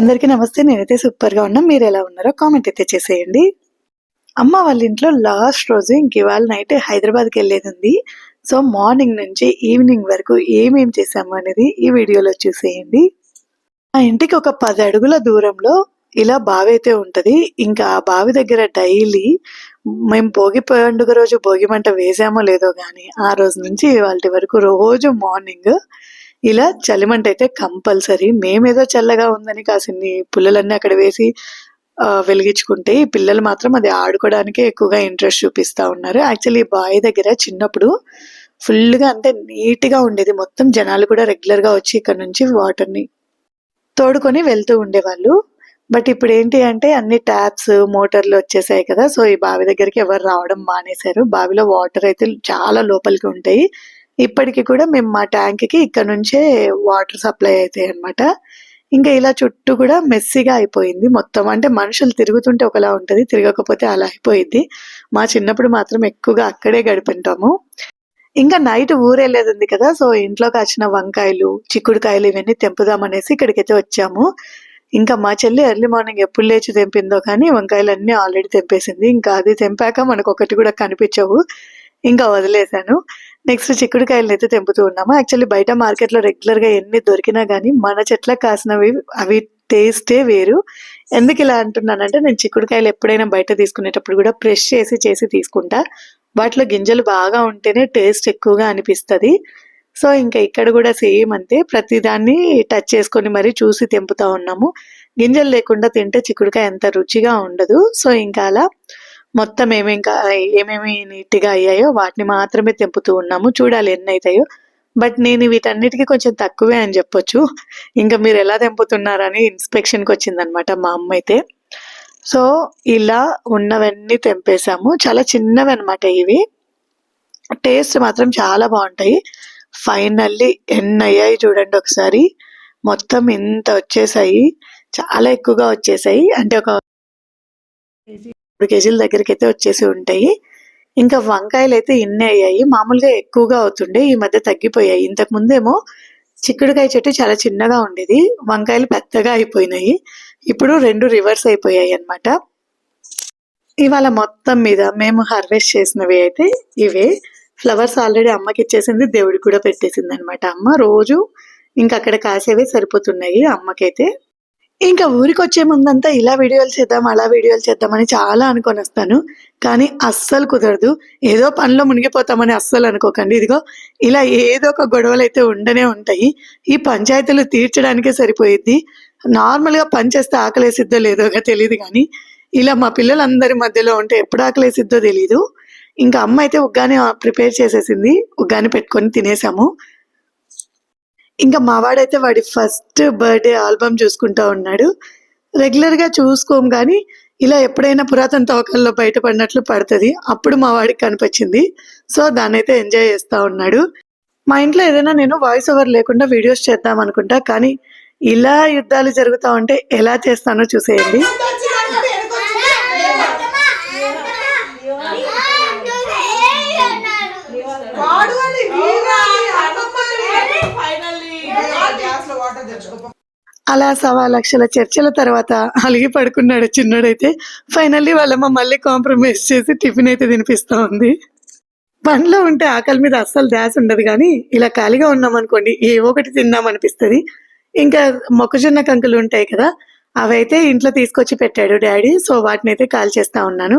అందరికీ నమస్తే. నేనైతే సూపర్గా ఉన్నా. మీరు ఎలా ఉన్నారో కామెంట్ అయితే చేసేయండి. అమ్మ వాళ్ళ ఇంట్లో లాస్ట్ రోజు ఇంక ఇవాళ నైట్ హైదరాబాద్కి వెళ్ళేది ఉంది సో మార్నింగ్ నుంచి ఈవినింగ్ వరకు ఏమేం చేసాము అనేది ఈ వీడియోలో చూసేయండి. ఆ ఇంటికి ఒక పది అడుగుల దూరంలో ఇలా బావి అయితే ఉంటుంది. ఇంకా ఆ బావి దగ్గర డైలీ మేము భోగి పండుగ రోజు భోగి మంట వేసామో లేదో కానీ ఆ రోజు నుంచి వాళ్ళ వరకు రోజు మార్నింగ్ ఇలా చలిమంట అయితే కంపల్సరీ. మేమేదో చల్లగా ఉందని కాసిన్ని పుల్లలన్నీ అక్కడ వేసి వెలిగించుకుంటే ఈ పిల్లలు మాత్రం అది ఆడుకోవడానికే ఎక్కువగా ఇంట్రెస్ట్ చూపిస్తా ఉన్నారు. యాక్చువల్లీ బావి దగ్గర చిన్నప్పుడు ఫుల్గా గా అంటే నీట్గా ఉండేది. మొత్తం జనాలు కూడా రెగ్యులర్గా వచ్చి ఇక్కడ నుంచి వాటర్ని తోడుకొని వెళ్తూ ఉండేవాళ్ళు. బట్ ఇప్పుడు ఏంటి అంటే అన్ని ట్యాప్స్ మోటార్లు వచ్చేసాయి కదా. సో ఈ బావి దగ్గరికి ఎవరు రావడం మానేశారు. బావిలో వాటర్ అయితే చాలా లోపలికి ఉంటాయి. ఇప్పటికి కూడా మేము మా ట్యాంక్కి ఇక్కడ నుంచే వాటర్ సప్లై అవుతాయి అన్నమాట. ఇంకా ఇలా చుట్టూ కూడా మెస్సీగా అయిపోయింది మొత్తం. అంటే మనుషులు తిరుగుతుంటే ఒకలా ఉంటది తిరగకపోతే అలా అయిపోయింది. మా చిన్నప్పుడు మాత్రం ఎక్కువగా అక్కడే గడిపింటాము. ఇంకా నైట్ ఊరెళ్ళేది ఉంది కదా సో ఇంట్లో కాచిన వంకాయలు చిక్కుడుకాయలు ఇవన్నీ తెంపుదామనేసి ఇక్కడికైతే వచ్చాము. ఇంకా మా చెల్లి ఎర్లీ మార్నింగ్ ఎప్పుడు లేచి తెంపిందో కానీ వంకాయలు అన్ని ఆల్రెడీ తెంపేసింది. ఇంకా అది తెంపాక మనకు ఒకటి కూడా కనిపించవు. ఇంకా వదిలేశాను. నెక్స్ట్ చిక్కుడుకాయలు అయితే తెంపుతూ ఉన్నాము. యాక్చువల్లీ బయట మార్కెట్లో రెగ్యులర్గా ఎన్ని దొరికినా కానీ మన చెట్లకు కాసినవి అవి టేస్టే వేరు. ఎందుకు ఇలా అంటున్నానంటే నేను చిక్కుడుకాయలు ఎప్పుడైనా బయట తీసుకునేటప్పుడు కూడా ఫ్రెష్ చేసి చేసి తీసుకుంటా. వాటిలో గింజలు బాగా ఉంటేనే టేస్ట్ ఎక్కువగా అనిపిస్తుంది. సో ఇంకా ఇక్కడ కూడా సేమ్ అంతే. ప్రతిదాన్ని టచ్ చేసుకొని మరీ చూసి తెంపుతా ఉన్నాము. గింజలు లేకుండా తింటే చిక్కుడుకాయ ఎంత రుచిగా ఉండదు. సో ఇంకా అలా మొత్తం ఏమేం ఏమేమి నీట్గా అయ్యాయో వాటిని మాత్రమే తెంపుతూ ఉన్నాము. చూడాలి ఎన్ని అవుతాయో బట్ నేను వీటన్నిటికీ కొంచెం తక్కువే అని చెప్పొచ్చు. ఇంకా మీరు ఎలా తెంపుతున్నారని ఇన్స్పెక్షన్కి వచ్చిందనమాట మా అమ్మ అయితే. సో ఇలా ఉన్నవన్నీ తెంపేశాము. చాలా చిన్నవి అనమాట ఇవి. టేస్ట్ మాత్రం చాలా బాగుంటాయి. ఫైనల్లీ ఎన్ని అయ్యాయి చూడండి ఒకసారి. మొత్తం ఇంత వచ్చేసాయి. చాలా ఎక్కువగా వచ్చేసాయి. అంటే ఒక మూడు కేజీల దగ్గరికి అయితే వచ్చేసి ఉంటాయి. ఇంకా వంకాయలు అయితే ఇన్ని అయ్యాయి. మామూలుగా ఎక్కువగా అవుతుండే ఈ మధ్య తగ్గిపోయాయి. ఇంతకు ముందేమో చిక్కుడుకాయ చెట్టు చాలా చిన్నగా ఉండేది. వంకాయలు పెద్దగా అయిపోయినాయి. ఇప్పుడు రెండు రివర్స్ అయిపోయాయి అన్నమాట. ఇవాళ మొత్తం మీద మేము హార్వెస్ట్ చేసినవి అయితే ఇవే. ఫ్లవర్స్ ఆల్రెడీ అమ్మకి ఇచ్చేసింది దేవుడికి కూడా పెట్టేసింది అనమాట అమ్మ రోజు ఇంకా అక్కడ కాసేవే సరిపోతున్నాయి అమ్మకైతే. ఇంకా ఊరికి వచ్చే ముందంతా ఇలా వీడియోలు చేద్దాం అలా వీడియోలు చేద్దామని చాలా అనుకొని వస్తాను. కానీ అస్సలు కుదరదు. ఏదో పనిలో మునిగిపోతామని అస్సలు అనుకోకండి. ఇదిగో ఇలా ఏదో ఒక గొడవలు అయితే ఉండనే ఉంటాయి. ఈ పంచాయతీలు తీర్చడానికే సరిపోయిద్ది. నార్మల్గా పని చేస్తే ఆకలేసిద్దో లేదోగా తెలియదు కానీ ఇలా మా పిల్లలందరి మధ్యలో ఉంటే ఎప్పుడు ఆకలేసిద్దో తెలియదు ఇంకా అమ్మ అయితే ఉగ్గాని ప్రిపేర్ చేసేసింది. ఉగ్గాని పెట్టుకొని తినేసాము. ఇంకా మావాడైతే వాడి ఫస్ట్ బర్త్డే ఆల్బమ్ చూసుకుంటా ఉన్నాడు. రెగ్యులర్గా చూసుకోం కానీ ఇలా ఎప్పుడైనా పురాతన తవ్వకాల్లో బయటపడినట్లు పడుతుంది. అప్పుడు మా వాడికి కనిపించింది. సో దాన్ని అయితే ఎంజాయ్ చేస్తా ఉన్నాడు. మా ఇంట్లో ఏదైనా నేను వాయిస్ ఓవర్ లేకుండా వీడియోస్ చేద్దాం అనుకుంటా. కానీ ఇలా యుద్ధాలు జరుగుతా ఉంటే ఎలా చేస్తానో చూసేయండి వాడు అని వీరా అని ఫైనల్లీ గ్లాస్లో వాటర్ తెచ్చుకో అలా సవా లక్షల చర్చల తర్వాత అలిగి పడుకున్నాడు చిన్నడైతే. ఫైనల్లీ వాళ్ళమ్మ మళ్ళీ కాంప్రమైజ్ చేసి టిఫిన్ అయితే తినిపిస్తా ఉంది. పనిలో ఉంటే ఆకలి మీద అస్సలు ధ్యాస ఉండదు కానీ ఇలా ఖాళీగా ఉన్నాం అనుకోండి ఏవో ఒకటి తిందామనిపిస్తుంది ఇంకా మొక్కజొన్న కంకులు ఉంటాయి కదా అవైతే ఇంట్లో తీసుకొచ్చి పెట్టాడు డాడీ సో వాటిని అయితే కాల్ చేస్తా ఉన్నాను.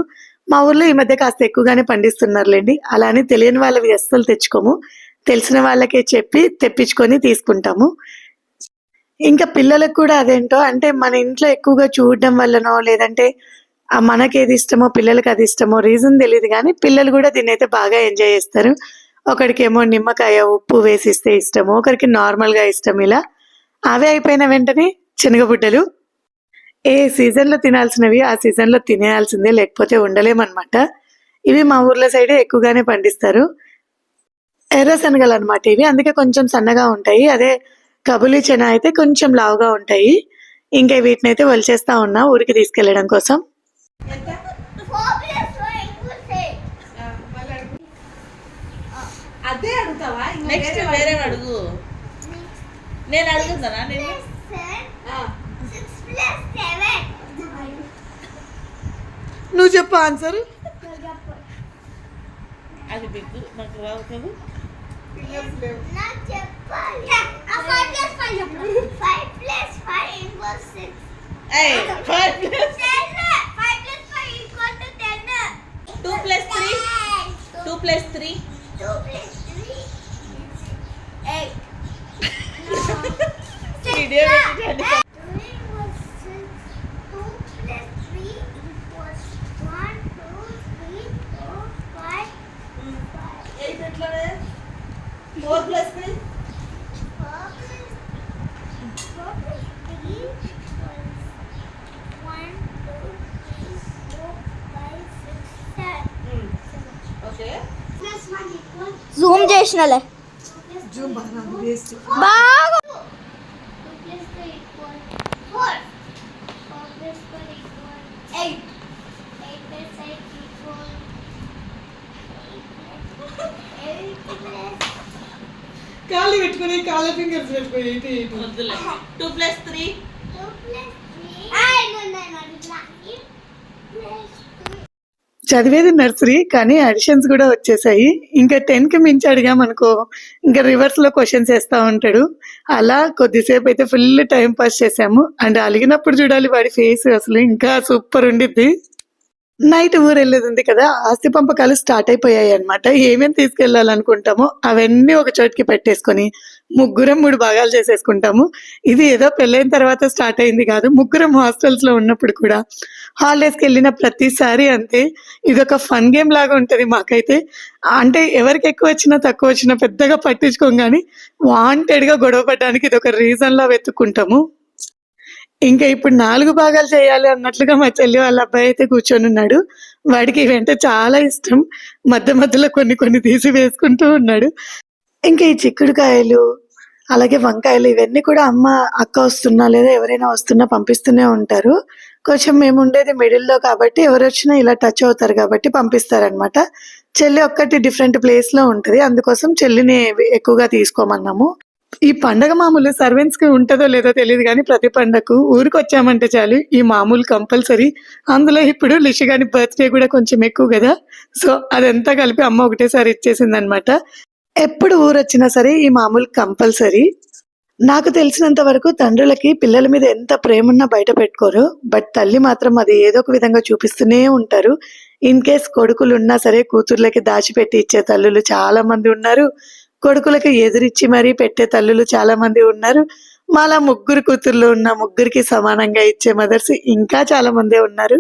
మా ఊర్లో ఈ మధ్య కాస్త ఎక్కువగానే పండిస్తున్నారులేండి అలానే తెలియని వాళ్ళవి అస్సలు తెచ్చుకోము. తెలిసిన వాళ్ళకే చెప్పి తెప్పించుకొని తీసుకుంటాము. ఇంకా పిల్లలకు కూడా అదేంటో? అంటే మన ఇంట్లో ఎక్కువగా చూడడం వల్లనో లేదంటే మనకి ఏది ఇష్టమో పిల్లలకి అది ఇష్టమో రీజన్ తెలియదు కానీ పిల్లలు కూడా దీన్ని అయితే బాగా ఎంజాయ్ చేస్తారు. ఒకడికేమో నిమ్మకాయ ఉప్పు వేసి ఇస్తే ఇష్టము ఒకరికి నార్మల్గా ఇష్టం ఇలా. అవే అయిపోయిన వెంటనే శనగబుడ్డలు. ఏ సీజన్లో తినాల్సినవి ఆ సీజన్లో తినేయాల్సిందే లేకపోతే ఉండలేమన్నమాట. ఇవి మా ఊర్లో సైడే ఎక్కువగానే పండిస్తారు. ఎర్ర శనగలు అనమాట ఇవి అందుకే కొంచెం సన్నగా ఉంటాయి. అదే కబులి చెనా అయితే కొంచెం లావుగా ఉంటాయి. ఇంకా వీటిని అయితే వలిచేస్తా ఉన్నా ఊరికి తీసుకెళ్ళడం కోసం. నువ్వు చెప్పు ఆన్సర్. అది బిగ్గు నాకు రావు two ten two plus three two plus three two plus three eight equals eight plus కాళ్ళు పెట్టుకుని కాళ్ళ ఫింగర్స్ పెట్టుకుని ఇటు ఇటు వద్దులే టూ ప్లస్ త్రీ చదివేది నర్సరీ కానీ అడిషన్స్ కూడా వచ్చేసాయి. ఇంకా టెన్కి మించి అడిగామనుకో ఇంకా రివర్స్లో క్వశ్చన్స్ వేస్తా ఉంటాడు. అలా కొద్దిసేపు అయితే ఫుల్ టైం పాస్ చేసాము అండ్ అలిగినప్పుడు చూడాలి వాడి ఫేస్ అసలు ఇంకా సూపర్ ఉండిద్ది. నైట్ ఊరు వెళ్ళేది ఉంది కదా ఆస్తి పంపకాలు స్టార్ట్ అయిపోయాయి అనమాట ఏమేమి తీసుకెళ్ళాలనుకుంటామో అవన్నీ ఒక చోటికి పెట్టేసుకొని ముగ్గురం మూడు భాగాలు చేసేసుకుంటాము. ఇది ఏదో పెళ్ళైన తర్వాత స్టార్ట్ అయింది కాదు ముగ్గురం హాస్టల్స్లో ఉన్నప్పుడు కూడా. హాలిడేస్కి వెళ్ళిన ప్రతిసారి అంతే. ఇది ఒక ఫన్ గేమ్ లాగా ఉంటది మాకైతే. అంటే ఎవరికి ఎక్కువ వచ్చినా తక్కువ వచ్చినా పెద్దగా పట్టించుకోం కానీ వాంటెడ్గా గొడవ పడడానికి ఇది ఒక రీజన్లా వెతుక్కుంటాము. ఇంకా ఇప్పుడు నాలుగు భాగాలు చేయాలి అన్నట్లుగా మా చెల్లి వాళ్ళ అబ్బాయి అయితే కూర్చొని ఉన్నాడు. వాడికి ఇవంటే చాలా ఇష్టం. మధ్య మధ్యలో కొన్ని కొన్ని తీసి వేసుకుంటూ ఉన్నాడు. ఇంకా ఈ చిక్కుడుకాయలు అలాగే వంకాయలు ఇవన్నీ కూడా అమ్మ అక్క వస్తున్నా లేదా ఎవరైనా వస్తున్నా పంపిస్తూనే ఉంటారు. కొంచెం మేము ఉండేది మిడిల్లో కాబట్టి ఎవరు వచ్చినా ఇలా టచ్ అవుతారు కాబట్టి పంపిస్తారనమాట చెల్లి ఒక్కటి డిఫరెంట్ ప్లేస్లో ఉంటది. అందుకోసం చెల్లిని ఎక్కువగా తీసుకోమన్నాము. ఈ పండగ మామూలు సర్వెంట్స్కి ఉంటుందో లేదో తెలియదు కానీ ప్రతి పండగకు ఊరికి వచ్చామంటే చాలు ఈ మామూలు కంపల్సరీ. అందులో ఇప్పుడు లిషి గారి బర్త్డే కూడా కొంచెం ఎక్కువ కదా. సో అదంతా కలిపి అమ్మ ఒకటేసారి ఇచ్చేసింది అనమాట ఎప్పుడు ఊరు వచ్చినా సరే ఈ మామూలు కంపల్సరీ. నాకు తెలిసినంత వరకు తండ్రులకి పిల్లల మీద ఎంత ప్రేమ ఉన్నా బయట పెట్టుకోరు. బట్ తల్లి మాత్రం అది ఏదో ఒక విధంగా చూపిస్తూనే ఉంటారు. ఇన్ కేస్ కొడుకులు ఉన్నా సరే కూతుర్లకి దాచిపెట్టి ఇచ్చే తల్లులు చాలా మంది ఉన్నారు. కొడుకులకి ఎదురిచ్చి మరీ పెట్టే తల్లులు చాలా మంది ఉన్నారు. మాలా ముగ్గురు కూతుర్లు ఉన్న ముగ్గురికి సమానంగా ఇచ్చే మదర్స్ ఇంకా చాలా మందే ఉన్నారు.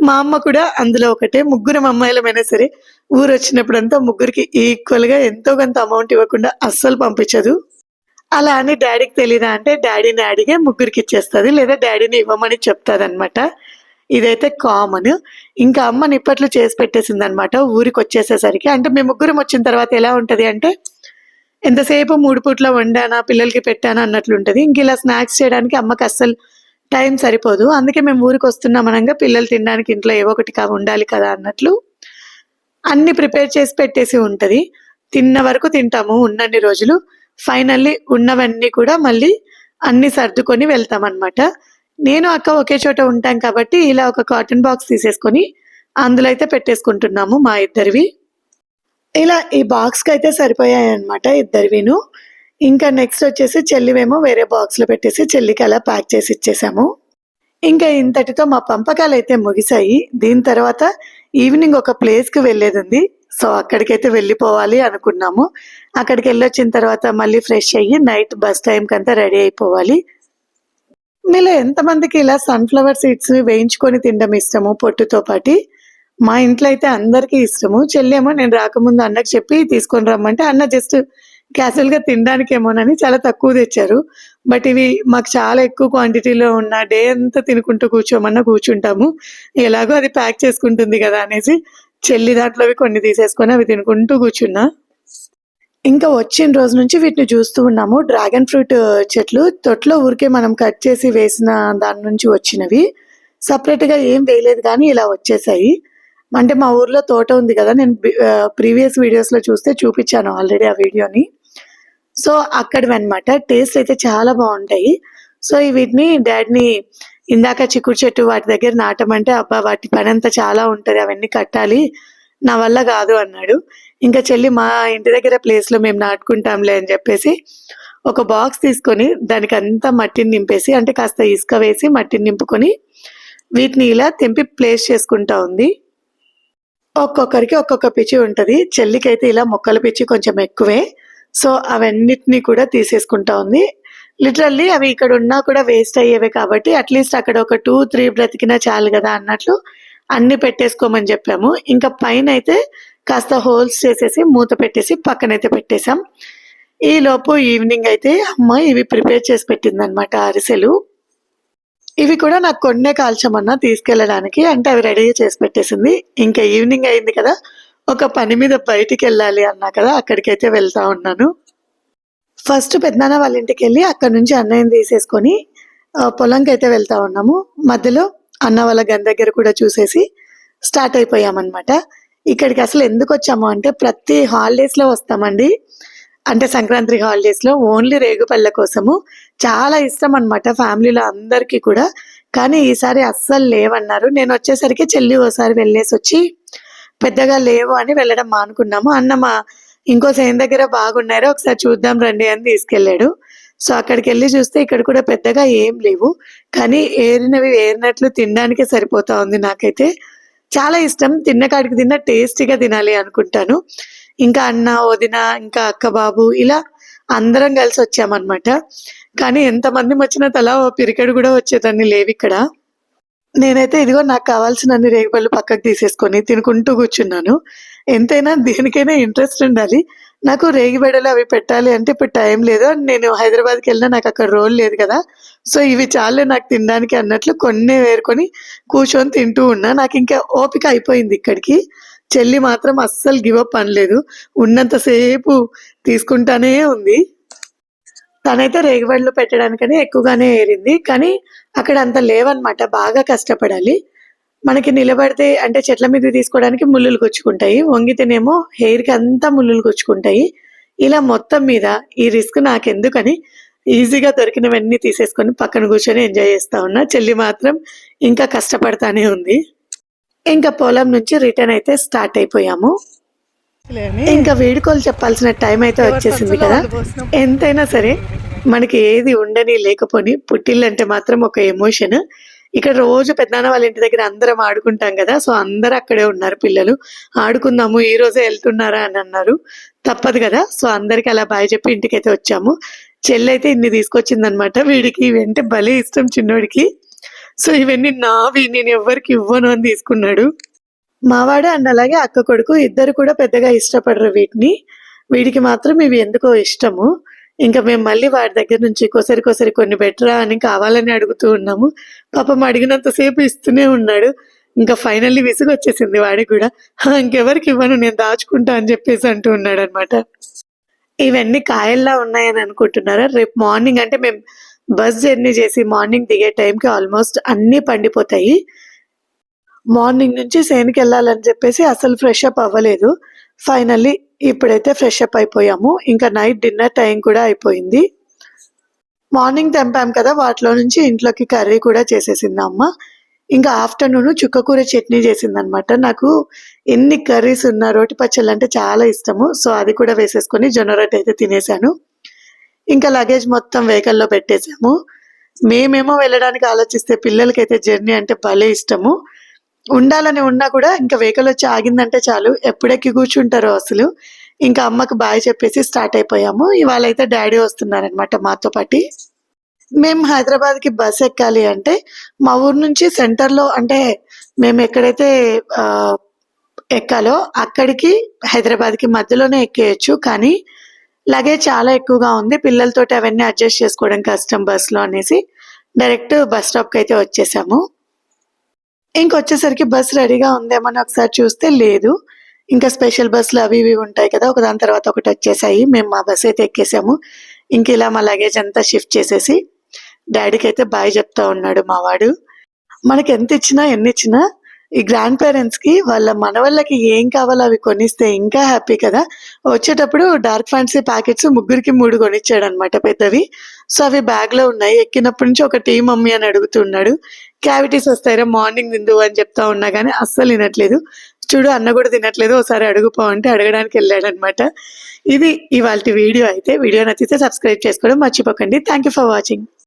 మా అమ్మ కూడా అందులో ఒకటే. ముగ్గురు అమ్మాయిలమైనా సరే ఊరు వచ్చినప్పుడంతా ముగ్గురికి ఈక్వల్గా ఎంతో కొంత అమౌంట్ ఇవ్వకుండా అస్సలు పంపించదు. అలా అని డాడీకి తెలీదా అంటే డాడీని అడిగే ముగ్గురికి ఇచ్చేస్తుంది లేదా డాడీని ఇవ్వమని చెప్తుంది అనమాట ఇదైతే కామన్ ఇంకా అమ్మని ఇప్పట్లో చేసి పెట్టేసింది అనమాట ఊరికి వచ్చేసేసరికి అంటే మేము ముగ్గురం వచ్చిన తర్వాత ఎలా ఉంటుంది అంటే ఎంతసేపు మూడు పూట్ల వండానా పిల్లలకి పెట్టానా అన్నట్లు ఉంటుంది ఇంక ఇలా స్నాక్స్ చేయడానికి అమ్మకి అస్సలు టైం సరిపోదు. అందుకే మేము ఊరికి వస్తున్నాం అనగా పిల్లలు తినడానికి ఇంట్లో ఏవో ఒకటి కా ఉండాలి కదా అన్నట్లు అన్ని ప్రిపేర్ చేసి పెట్టేసి ఉంటుంది. తిన్న వరకు తింటాము ఉన్నన్ని రోజులు. ఫైనల్లీ ఉన్నవన్నీ కూడా మళ్ళీ అన్ని సర్దుకొని వెళ్తాం అనమాట నేను అక్క ఒకే చోట ఉంటాం కాబట్టి ఇలా ఒక కాటన్ బాక్స్ తీసేసుకొని అందులో అయితే పెట్టేసుకుంటున్నాము మా ఇద్దరివి. ఇలా ఈ బాక్స్కి అయితే సరిపోయాయి అనమాట ఇద్దరివిను. ఇంకా నెక్స్ట్ వచ్చేసి చెల్లివేమో వేరే బాక్స్లో పెట్టేసి చెల్లికి అలా ప్యాక్ చేసి ఇచ్చేసాము. ఇంకా ఇంతటితో మా పంపకాలు అయితే ముగిశాయి దీని తర్వాత ఈవినింగ్ ఒక ప్లేస్కి వెళ్ళేది ఉంది సో అక్కడికైతే వెళ్ళిపోవాలి అనుకున్నాము. అక్కడికి వెళ్ళొచ్చిన తర్వాత మళ్ళీ ఫ్రెష్ అయ్యి నైట్ బస్ టైంకి అంతా రెడీ అయిపోవాలి. మీలో ఎంతమందికి ఇలా సన్ఫ్లవర్ సీడ్స్ వేయించుకొని తినడం ఇష్టము? పొట్టుతో పాటి మా ఇంట్లో అయితే అందరికీ ఇష్టము. చెల్లేమో నేను రాకముందు అన్నకు చెప్పి తీసుకొని రమ్మంటే అన్న జస్ట్ క్యాజువల్గా తినడానికేమోనని చాలా తక్కువ తెచ్చారు. బట్ ఇవి మాకు చాలా ఎక్కువ క్వాంటిటీలో ఉన్న డే అంతా తినుకుంటూ కూర్చోమన్నా కూర్చుంటాము. ఎలాగో అది ప్యాక్ చేసుకుంటుంది కదా అనేసి చెల్లి దాంట్లోవి కొన్ని తీసేసుకొని అవి తినుకుంటూ కూర్చున్నా. ఇంకా వచ్చిన రోజు నుంచి వీటిని చూస్తూ ఉన్నాము. డ్రాగన్ ఫ్రూట్ చెట్లు తొట్లో ఊరికే మనం కట్ చేసి వేసిన దాని నుంచి వచ్చినవి. సపరేట్గా ఏం వేయలేదు కానీ ఇలా వచ్చేసాయి. అంటే మా ఊర్లో తోట ఉంది కదా నేను ప్రీవియస్ వీడియోస్లో చూస్తే చూపించాను ఆల్రెడీ ఆ వీడియోని సో అక్కడివి అనమాట టేస్ట్ అయితే చాలా బాగుంటాయి. సో ఈ వీటిని డాడీని ఇందాక చిక్కుడు చెట్టు వాటి దగ్గర నాటమంటే అబ్బా వాటి పని అంతా చాలా ఉంటుంది అవన్నీ కట్టాలి. నా వల్ల కాదు అన్నాడు. ఇంకా చెల్లి మా ఇంటి దగ్గర ప్లేస్లో మేము నాటుకుంటాంలే అని చెప్పేసి ఒక బాక్స్ తీసుకొని దానికి అంతా మట్టిని నింపేసి అంటే కాస్త ఇసుక వేసి మట్టిని నింపుకొని వీటిని ఇలా తెంపి ప్లేస్ చేసుకుంటా ఉంది. ఒక్కొక్కరికి ఒక్కొక్క పిచ్చి ఉంటుంది. చెల్లికైతే ఇలా మొక్కల పిచ్చి కొంచెం ఎక్కువే. సో అవన్నిటిని కూడా తీసేసుకుంటా ఉంది. లిటరల్లీ అవి ఇక్కడ ఉన్నా కూడా వేస్ట్ అయ్యేవే కాబట్టి అట్లీస్ట్ అక్కడ ఒక టూ త్రీ బ్రతికినా చాలు కదా అన్నట్లు అన్ని పెట్టేసుకోమని చెప్పాము. ఇంకా పైన అయితే కాస్త హోల్స్ చేసేసి మూత పెట్టేసి పక్కనైతే పెట్టేశాం. ఈ లోపు ఈవినింగ్ అయితే అమ్మ ఇవి ప్రిపేర్ చేసి పెట్టింది అనమాట అరిసెలు. ఇవి కూడా నాకు కొన్నే కాల్చమన్నా తీసుకెళ్ళడానికి అంటే అవి రెడీ చేసి పెట్టేసింది. ఇంకా ఈవినింగ్ అయింది కదా ఒక పని మీద బయటికి వెళ్ళాలి అన్నా కదా అక్కడికైతే వెళ్తా ఉన్నాను. ఫస్ట్ పెద్దనాన్న వాళ్ళ ఇంటికి వెళ్ళి అక్కడ నుంచి అన్నయ్యని తీసేసుకొని పొలంకి అయితే వెళ్తా ఉన్నాము. మధ్యలో అన్న వాళ్ళ గన్ దగ్గర కూడా చూసేసి స్టార్ట్ అయిపోయామన్నమాట. ఇక్కడికి అసలు ఎందుకు వచ్చాము అంటే ప్రతి హాలిడేస్లో వస్తామండి. అంటే సంక్రాంతి హాలిడేస్లో ఓన్లీ రేగుపళ్ళ కోసము. చాలా ఇష్టం అనమాట ఫ్యామిలీలో అందరికీ కూడా. కానీ ఈసారి అస్సలు లేవన్నారు. నేను వచ్చేసరికి చెల్లి ఓసారి వెళ్ళేసి వచ్చి పెద్దగా లేవు అని వెళ్ళడం మానుకున్నాము. అన్న మా ఇంకో సేన్ దగ్గర బాగున్నారో? ఒకసారి చూద్దాం రండి అని తీసుకెళ్ళాడు. సో అక్కడికి వెళ్ళి చూస్తే ఇక్కడ కూడా పెద్దగా ఏం లేవు. కానీ ఏరినవి ఏరినట్లు తినడానికే సరిపోతా ఉంది నాకైతే. చాలా ఇష్టం. తిన్న కాడికి తిన్న టేస్టీగా తినాలి అనుకుంటాను. ఇంకా అన్న వదిన ఇంకా అక్క బాబు ఇలా అందరం కలిసి వచ్చామన్నమాట. కానీ ఎంతమంది వచ్చినా తలా ఓ పిరికెడు కూడా వచ్చేదాన్ని లేవు ఇక్కడ. నేనైతే ఇదిగో నాకు కావాల్సిన అన్ని రేగిపళ్ళు పక్కకు తీసేసుకొని తినుకుంటూ కూర్చున్నాను. ఎంతైనా దేనికైనా ఇంట్రెస్ట్ ఉండాలి. నాకు రేగిబెడలు అవి పెట్టాలి అంటే ఇప్పుడు టైం లేదు. నేను హైదరాబాద్కి వెళ్ళినా నాకు అక్కడ రోల్ లేదు కదా. సో ఇవి చాలే నాకు తినడానికి అన్నట్లు కొన్ని వేరుకొని కూర్చొని తింటూ ఉన్నా. నాకు ఇంకా ఓపిక అయిపోయింది ఇక్కడికి. చెల్లి మాత్రం అస్సలు గివ్ అప్ అనలేదు. ఉన్నంతసేపు తీసుకుంటానే ఉంది. తనైతే రేగిబడులు పెట్టడానికనే ఎక్కువగానే ఏరింది. కానీ అక్కడ అంత లేవన్నమాట బాగా కష్టపడాలి. మనకి నిలబడితే అంటే చెట్ల మీద తీసుకోవడానికి ముళ్ళులు కొచ్చుకుంటాయి వంగితేనేమో హెయిర్కి అంతా ముళ్ళులు కొచ్చుకుంటాయి ఇలా మొత్తం మీద ఈ రిస్క్ నాకెందుకని ఈజీగా దొరికినవన్నీ తీసేసుకొని పక్కన కూర్చొని ఎంజాయ్ చేస్తా ఉన్నా. చెల్లి మాత్రం ఇంకా కష్టపడతానే ఉంది. ఇంకా పొలం నుంచి రిటర్న్ అయితే స్టార్ట్ అయిపోయాము. ఇంకా వేడుకోలు చెప్పాల్సిన టైం అయితే వచ్చేసింది కదా. ఎంతైనా సరే మనకి ఏది ఉండని లేకపోని పుట్టిల్లు అంటే మాత్రం ఒక ఎమోషన్. ఇక్కడ రోజు పెద్దనాన్న వాళ్ళ ఇంటి దగ్గర అందరం ఆడుకుంటాం కదా సో అందరు అక్కడే ఉన్నారు పిల్లలు. ఆడుకుందాము ఈ రోజే వెళ్తున్నారా అని అన్నారు. తప్పదు కదా సో అందరికి అలా బాయ్ చెప్పి ఇంటికి అయితే వచ్చాము. చెల్లి అయితే ఇన్ని తీసుకొచ్చిందనమాట వీడికి ఇవంటే భలే ఇష్టం చిన్నోడికి. సో ఇవన్నీ నావి నేను ఎవరికి ఇవ్వను అని తీసుకున్నాడు. మావాడు అండ్ అలాగే అక్క కొడుకు ఇద్దరు కూడా పెద్దగా ఇష్టపడరు వీటిని. వీడికి మాత్రం ఇవి ఎందుకో ఇష్టము. ఇంకా మేము మళ్ళీ వాడి దగ్గర నుంచి కోసరి కోసరి కొన్ని బెటరా అని కావాలని అడుగుతూ ఉన్నాము. పాపం అడిగినంతసేపు ఇస్తూనే ఉన్నాడు. ఇంకా ఫైనల్లీ విసుగు వచ్చేసింది వాడికి కూడా. ఇంకెవరికి ఇవ్వను నేను దాచుకుంటా అని చెప్పేసి అంటూ ఉన్నాడు అనమాట ఇవన్నీ కాయల్లా ఉన్నాయని అనుకుంటున్నారా? రేపు మార్నింగ్ అంటే మేము బస్ జర్నీ చేసి మార్నింగ్ దిగే టైంకి ఆల్మోస్ట్ అన్నీ పండిపోతాయి. మార్నింగ్ నుంచి సేనికి వెళ్ళాలని చెప్పేసి అసలు ఫ్రెష్ అప్ అవ్వలేదు. ఫైనల్లీ ఇప్పుడైతే ఫ్రెష్ అప్ అయిపోయాము. ఇంకా నైట్ డిన్నర్ టైం కూడా అయిపోయింది. మార్నింగ్ తెంపాం కదా వాటిలో నుంచి ఇంట్లోకి కర్రీ కూడా చేసేసింది అమ్మ. ఇంకా ఆఫ్టర్నూన్ చుక్కకూర చట్నీ చేసింది అనమాట నాకు ఎన్ని కర్రీస్ ఉన్న రోటి పచ్చళ్ళు అంటే చాలా ఇష్టము. సో అది కూడా వేసేసుకొని జొన్న రొట్టె అయితే తినేసాను. ఇంకా లగేజ్ మొత్తం వెహికల్లో పెట్టేసాము మేమేమో వెళ్ళడానికి ఆలోచిస్తే పిల్లలకైతే జర్నీ అంటే భలే ఇష్టము. ఉండాలని ఉన్నా కూడా ఇంకా వెహికల్ వచ్చి ఆగిందంటే చాలు. ఎప్పుడెక్కి కూర్చుంటారో అసలు. ఇంకా అమ్మకు బాయ్ చెప్పేసి స్టార్ట్ అయిపోయాము. ఇవాళ అయితే డాడీ వస్తున్నారనమాట మాతో పాటి. మేము హైదరాబాద్కి బస్ ఎక్కాలి అంటే మా ఊరు నుంచి సెంటర్లో అంటే మేము ఎక్కడైతే ఎక్కాలో అక్కడికి హైదరాబాద్కి మధ్యలోనే ఎక్కేయచ్చు. కానీ లగేజ్ చాలా ఎక్కువగా ఉంది. పిల్లలతోటి అవన్నీ అడ్జస్ట్ చేసుకోవడం కష్టం బస్సులో అనేసి. డైరెక్ట్ బస్ స్టాప్కి అయితే వచ్చేసాము. ఇంకొచ్చేసరికి బస్ రెడీగా ఉందేమని ఒకసారి చూస్తే లేదు. ఇంకా స్పెషల్ బస్సులు అవి ఇవి ఉంటాయి కదా ఒక దాని తర్వాత ఒకటి వచ్చేసాయి. మేము మా బస్ అయితే ఎక్కేసాము. ఇంక ఇలా మా లగేజ్ అంతా షిఫ్ట్ చేసేసి డాడీకి అయితే బాయ్ చెప్తా ఉన్నాడు మావాడు మనకి ఎంత ఇచ్చినా ఎన్ని ఇచ్చినా ఈ గ్రాండ్ పేరెంట్స్కి వాళ్ళ మనవళ్ళకి ఏం కావాలో అవి కొనిస్తే ఇంకా హ్యాపీ కదా. వచ్చేటప్పుడు డార్క్ ఫ్యాన్సీ ప్యాకెట్స్ ముగ్గురికి మూడు కొనిచ్చాడు అనమాట పెద్దవి. సో అవి బ్యాగ్లో ఉన్నాయి. ఎక్కినప్పటి నుంచి ఒక టీ మమ్మీ అని అడుగుతున్నాడు. క్యావిటీస్ వస్తాయిరా మార్నింగ్ తిందు అని చెప్తా ఉన్నా కానీ అస్సలు తినట్లేదు. చూడు అన్న కూడా తినట్లేదు. ఒకసారి అడుగుపో అంటే అడగడానికి వెళ్ళాడనమాట. ఇది ఇవాళ వీడియో అయితే. వీడియో నచ్చితే సబ్స్క్రైబ్ చేసుకోవడం మర్చిపోకండి. Thank you for watching.